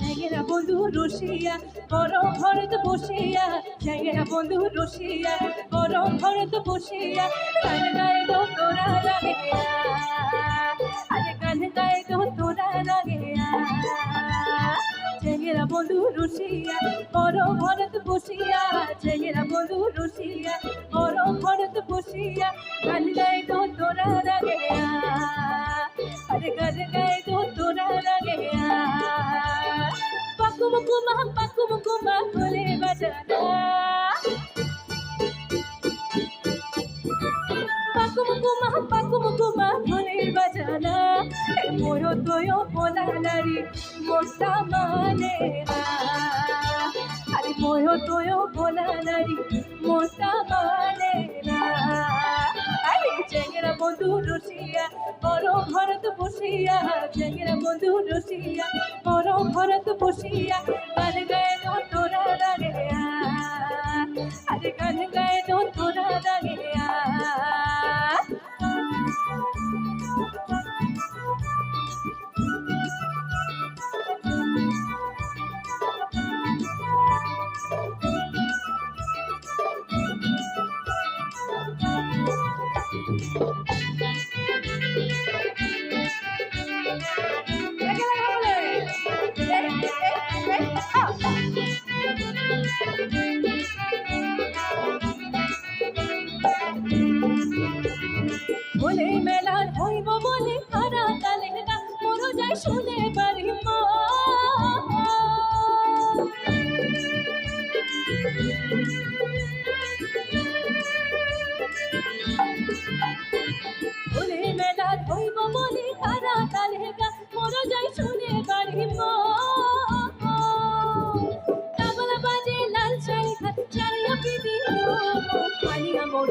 চ্যাংরা বন্ধু রসিয়া গরম ভরত বসিয়া। চ্যাংরা বন্ধু রসিয়া গরম ভরত বসিয়া। গান গায়ে তো তোরা লাগে আরে গান গায়ে তো তোরা লাগে চ্যাংরা বন্ধু রসিয়া গরম ভরত বসিয়া। চ্যাংরা বন্ধু রসিয়া গরম ভরত বসিয়া। গান গায়ে তো তোরা লাগে আরে গান গায়ে কুমা ভোলে বাজানা পাকুম কুমা ভোলে বাজানা মোয় তোয় পোলা নারী মোটা মানে না আরে মোয় তোয় পোলা নারী মোটা বন্ধু রসিয়া বড় ভরত বসিয়া। চেঙ্গরা বন্ধু রসিয়া বড় ভরত বসিয়া। গান বলে বলে হারা তালে না মরো যায় শুনে পারি মা। বলে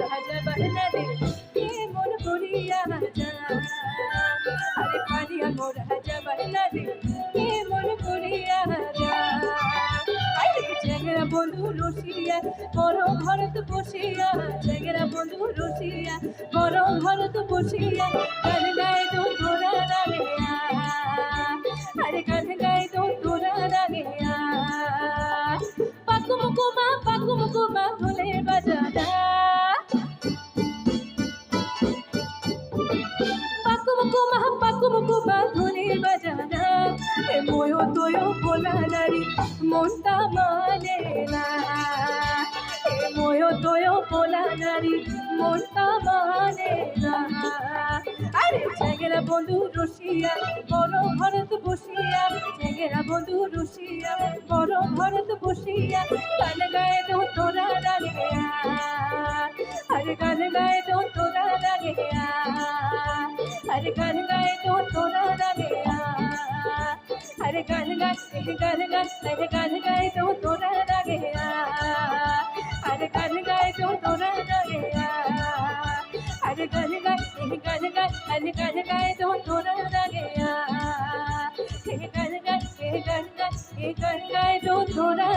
পানিয়া মোরা যাবার না রে কে মন করিয়া আরে পানিয়া মোরা যাবার না রে কে মন করিয়া চেঙ্গরা বন্ধু রসিয়া বড় ভরত বসিয়া চেঙ্গরা বন্ধু রসিয়া বড় ভরত বসিয়া গান গায়ে তোরা লাগে আরে গান মনটা মানে না। এ ময়ো, তোয়ো ভোলা নারী, মনটা মানে না। আরে চেঙ্গেরা বন্ধু রসিয়া, বড় ভরত বসিয়া। চেঙ্গেরা বন্ধু রসিয়া, বড় ভরত বসিয়া। গান গায়ে তো তোরা লাগে আরে গান গায়ে তো তোরা লাগে আরে গান গায়ে তো তোরা লাগে আরে গান গায়ে গান গায়ে আরে গান গায়ে তো তোরা লাগে আরে গান গায়ে তো তোরা লাগে আরে গান গায়ে গান গায়ে আরে গান গায়ে তো তোরা লাগে গান গায়ে গান গায়ে গান গায়ে তো তোরা